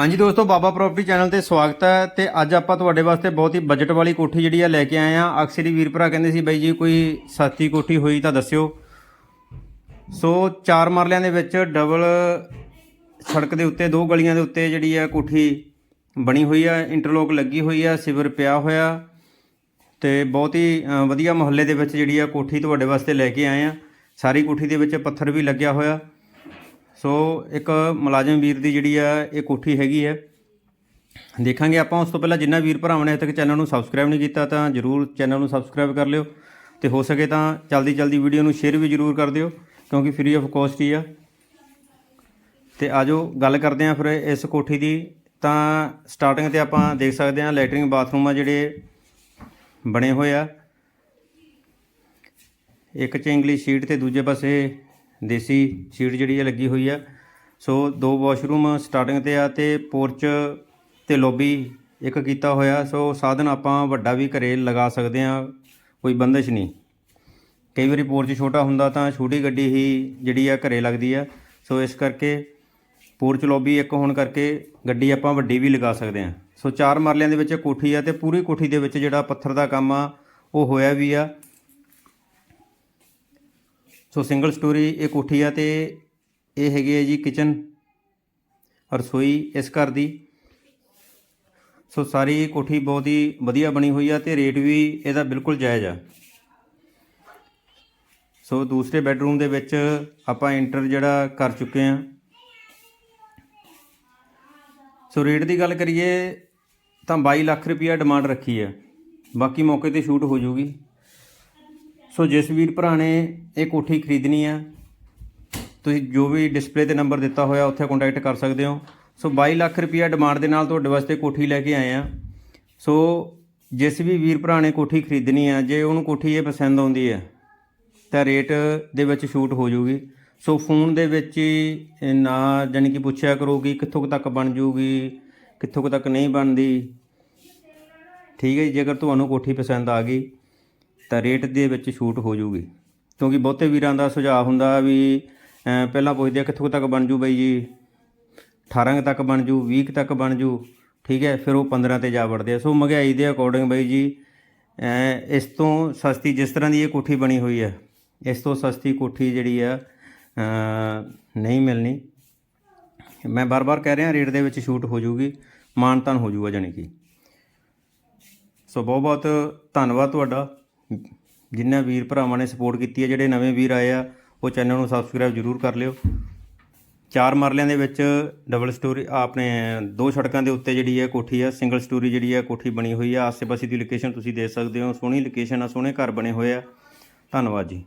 ਹਾਂਜੀ ਦੋਸਤੋ, ਬਾਬਾ property channel ਤੇ ਸਵਾਗਤ ਹੈ ਤੇ ਅੱਜ ਆਪਾਂ ਤੁਹਾਡੇ ਵਾਸਤੇ ਬਹੁਤ ਹੀ ਬਜਟ ਵਾਲੀ ਕੋਠੀ ਜਿਹੜੀ ਆ ਲੈ ਕੇ ਆਏ ਆ ਅਕਸਰ ਹੀ ਵੀਰ ਭਰਾ ਕਹਿੰਦੇ ਸੀ, ਬਾਈ ਜੀ ਕੋਈ ਸਸਤੀ ਕੋਠੀ ਹੋਈ ਤਾਂ ਦੱਸਿਓ। ਸੋ ਚਾਰ ਮਰਲਿਆਂ ਦੇ ਵਿੱਚ ਡਬਲ ਸੜਕ ਦੇ ਉੱਤੇ, ਦੋ ਗਲੀਆਂ ਦੇ ਉੱਤੇ ਜਿਹੜੀ ਆ ਕੋਠੀ ਬਣੀ ਹੋਈ ਆ। ਇੰਟਰਲੋਕ ਲੱਗੀ ਹੋਈ ਆ, ਸਿਵਰ ਪਿਆ ਹੋਇਆ। ਤੇ ਬਹੁਤ ਹੀ ਵਧੀਆ ਮੁਹੱਲੇ ਦੇ ਵਿੱਚ ਜਿਹੜੀ ਆ ਕੋਠੀ ਤੁਹਾਡੇ ਵਾਸਤੇ ਲੈ ਕੇ ਆਏ ਆ ਸਾਰੀ ਕੋਠੀ ਦੇ ਵਿੱਚ ਪੱਥਰ ਵੀ ਲੱਗਿਆ ਹੋਇਆ। ਸੋ ਇੱਕ ਮੁਲਾਜ਼ਮ ਵੀਰ ਦੀ ਜਿਹੜੀ ਆ, ਇਹ ਕੋਠੀ ਹੈਗੀ ਹੈ ਦੇਖਾਂਗੇ ਆਪਾਂ ਉਸ ਤੋਂ ਪਹਿਲਾਂ ਜਿੰਨਾ ਵੀਰ ਭਰਾਵਾਂ ਨੇ ਹਜੇ ਤੱਕ ਚੈਨਲ ਨੂੰ ਸਬਸਕ੍ਰਾਈਬ ਨਹੀਂ ਕੀਤਾ ਤਾਂ ਜਰੂਰ ਚੈਨਲ ਨੂੰ ਸਬਸਕ੍ਰਾਈਬ ਕਰ ਲਿਓ ਤੇ ਹੋ ਸਕੇ ਤਾਂ ਜਲਦੀ ਜਲਦੀ ਵੀਡੀਓ ਨੂੰ ਸ਼ੇਅਰ ਵੀ ਜਰੂਰ ਕਰ ਦਿਓ, ਕਿਉਂਕਿ ਫ੍ਰੀ ਆਫ ਕਾਸਟ ਹੀ ਆ। ਤੇ ਆਜੋ ਗੱਲ ਕਰਦੇ ਹਾਂ ਫਿਰ ਇਸ ਕੋਠੀ ਦੀ। ਤਾਂ ਸਟਾਰਟਿੰਗ ਤੇ ਆਪਾਂ ਦੇਖ ਸਕਦੇ ਹਾਂ ਲੈਟਰਿੰਗ ਬਾਥਰੂਮ ਆ ਜਿਹੜੇ ਬਣੇ ਹੋਏ ਆ। ਇੱਕ ਚ ਇੰਗਲਿਸ਼ ਸ਼ੀਟ ਤੇ ਦੂਜੇ ਪਾਸੇ ਦੇਸੀ ਸ਼ੀਟ ਜਿਹੜੀ ਹੈ ਲੱਗੀ ਹੋਈ ਆ। ਸੋ ਦੋ ਵਾਸ਼ਰੂਮ ਸਟਾਰਟਿੰਗ ਤੇ ਆ ਤੇ ਪੋਰਚ ਤੇ ਲੋਬੀ ਇੱਕ ਕੀਤਾ ਹੋਇਆ। ਸੋ ਸਾਧਨ ਆਪਾਂ ਵੱਡਾ ਵੀ ਘਰੇ ਲਗਾ ਸਕਦੇ ਆ, ਕੋਈ ਬੰਦਸ਼ ਨਹੀਂ। ਕਈ ਵਾਰੀ ਪੋਰਚ ਛੋਟਾ ਹੁੰਦਾ ਤਾਂ ਛੋਟੀ ਗੱਡੀ ਹੀ ਜਿਹੜੀ ਆ ਘਰੇ ਲੱਗਦੀ ਆ। ਸੋ ਇਸ ਕਰਕੇ ਪੋਰਚ ਲੋਬੀ ਇੱਕ ਹੋਣ ਕਰਕੇ ਗੱਡੀ ਆਪਾਂ ਵੱਡੀ ਵੀ ਲਗਾ ਸਕਦੇ ਆ। ਸੋ ਚਾਰ ਮਰਲਿਆਂ ਦੇ ਵਿੱਚ ਕੋਠੀ ਆ ਤੇ ਪੂਰੀ ਕੋਠੀ ਦੇ ਵਿੱਚ ਜਿਹੜਾ ਪੱਥਰ ਦਾ ਕੰਮ ਆ, ਉਹ ਹੋਇਆ ਵੀ ਆ। ਸੋ ਸਿੰਗਲ ਸਟੋਰੀ ਇਹ ਕੋਠੀ ਆ ਤੇ ਇਹ ਹੈਗੀ ਹੈ ਜੀ ਕਿਚਨ ਰਸੋਈ ਇਸ ਘਰ ਦੀ। ਸੋ ਸਾਰੀ ਕੋਠੀ ਬਹੁਤ ਹੀ ਵਧੀਆ ਬਣੀ ਹੋਈ ਆ ਤੇ ਰੇਟ ਵੀ ਇਹਦਾ ਬਿਲਕੁਲ ਜਾਇਜ਼ ਆ। ਸੋ ਦੂਸਰੇ ਬੈੱਡਰੂਮ ਦੇ ਵਿੱਚ ਆਪਾਂ ਇੰਟਰ ਜਿਹੜਾ ਕਰ ਚੁੱਕੇ ਆ। ਸੋ ਰੇਟ ਦੀ ਗੱਲ ਕਰੀਏ ਤਾਂ 22 ਲੱਖ ਰੁਪਈਆ ਡਿਮਾਂਡ ਰੱਖੀ ਹੈ ਬਾਕੀ ਮੌਕੇ ਤੇ ਸ਼ੂਟ ਹੋ ਜੂਗੀ ਸੋ ਜਿਸ ਵੀਰ ਭਰਾ ਨੇ ਇਹ ਕੋਠੀ ਖਰੀਦਣੀ ਆ, ਤੁਸੀਂ ਜੋ ਵੀ ਡਿਸਪਲੇ ਤੇ ਨੰਬਰ ਦਿੱਤਾ ਹੋਇਆ, ਉੱਥੇ ਕੰਟੈਕਟ ਕਰ ਸਕਦੇ ਹੋ। ਸੋ 22 ਲੱਖ ਰੁਪਈਆ ਡਿਮਾਂਡ ਦੇ ਨਾਲ ਤੁਹਾਡੇ ਵਾਸਤੇ ਕੋਠੀ ਲੈ ਕੇ ਆਏ ਆ। ਸੋ ਜਿਸ ਵੀ ਵੀਰ ਭਰਾ ਨੇ ਕੋਠੀ ਖਰੀਦਣੀ ਆ, ਜੇ ਉਹਨੂੰ ਕੋਠੀ ਇਹ ਪਸੰਦ ਆਉਂਦੀ ਹੈ ਤਾਂ ਰੇਟ ਦੇ ਵਿੱਚ ਛੂਟ ਹੋ ਜਾਊਗੀ। ਸੋ ਫੋਨ ਦੇ ਵਿੱਚ ਹੀ ਨਾ ਜਾਣੀ ਕਿ ਪੁੱਛਿਆ ਕਰੋ ਕਿ ਕਿੱਥੋਂ ਕੁ ਤੱਕ ਬਣ ਜੂਗੀ ਕਿੱਥੋਂ ਕੁ ਤੱਕ ਨਹੀਂ ਬਣਦੀ। ਠੀਕ ਹੈ ਜੀ, ਜੇਕਰ ਤੁਹਾਨੂੰ ਕੋਠੀ ਪਸੰਦ ਆ ਗਈ ਤਾਂ ਰੇਟ ਦੇ ਵਿੱਚ ਛੂਟ ਹੋ ਜੂਗੀ ਕਿਉਂਕਿ ਬਹੁਤੇ ਵੀਰਾਂ ਦਾ ਸੁਝਾਅ ਹੁੰਦਾ ਵੀ ਪਹਿਲਾਂ ਪੁੱਛਦੇ ਆ ਕਿੱਥੋਂ ਕੁ ਤੱਕ ਬਣ ਜੂ ਬਈ ਜੀ? 18 ਕੁ ਤੱਕ ਬਣ ਜੂ 20 ਕੁ ਤੱਕ ਬਣ ਜੂ, ਠੀਕ ਹੈ, ਫਿਰ ਉਹ 15 ਤੇ ਜਾ ਵੜਦੇ ਆ। ਸੋ ਮਹਿੰਗਾਈ ਦੇ ਅਕੋਰਡਿੰਗ ਬਈ ਜੀ ਇਸ ਤੋਂ ਸਸਤੀ ਜਿਸ ਤਰ੍ਹਾਂ ਦੀ ਇਹ ਕੋਠੀ ਬਣੀ ਹੋਈ ਹੈ, ਇਸ ਤੋਂ ਸਸਤੀ ਕੋਠੀ ਜਿਹੜੀ ਆ ਨਹੀਂ ਮਿਲਣੀ। ਮੈਂ ਬਾਰ-ਬਾਰ ਕਹਿ ਰਿਹਾ ਰੇਟ ਦੇ ਵਿੱਚ ਛੂਟ ਹੋ ਜਾਊਗੀ ਮਾਨਤਾਨ ਹੋ ਜੂਗਾ ਜਾਣੀ ਕਿ। ਸੋ ਬਹੁਤ ਬਹੁਤ ਧੰਨਵਾਦ ਤੁਹਾਡਾ। ਜਿਨ੍ਹਾਂ ਵੀਰ ਭਰਾਵਾਂ ਨੇ ਸਪੋਰਟ ਕੀਤੀ ਹੈ, ਜਿਹੜੇ ਨਵੇਂ ਵੀਰ ਆਏ ਆ, ਉਹ ਚੈਨਲ ਨੂੰ ਸਬਸਕ੍ਰਾਈਬ ਜਰੂਰ ਕਰ ਲਿਓ। ਚਾਰ ਮਰਲਿਆਂ ਦੇ ਵਿੱਚ ਡਬਲ ਸਟੋਰੀ ਆਪਣੇ ਦੋ ਸੜਕਾਂ ਦੇ ਉੱਤੇ ਜਿਹੜੀ ਹੈ ਕੋਠੀ ਆ ਸਿੰਗਲ ਸਟੋਰੀ ਜਿਹੜੀ ਹੈ ਕੋਠੀ ਬਣੀ ਹੋਈ ਆ। ਆਸੇ-ਪਾਸੇ ਦੀ ਲੋਕੇਸ਼ਨ ਤੁਸੀਂ ਦੇਖ ਸਕਦੇ ਹੋ। ਸੋਹਣੀ ਲੋਕੇਸ਼ਨ ਆ, ਸੋਹਣੇ ਘਰ ਬਣੇ ਹੋਏ ਆ। ਧੰਨਵਾਦ ਜੀ।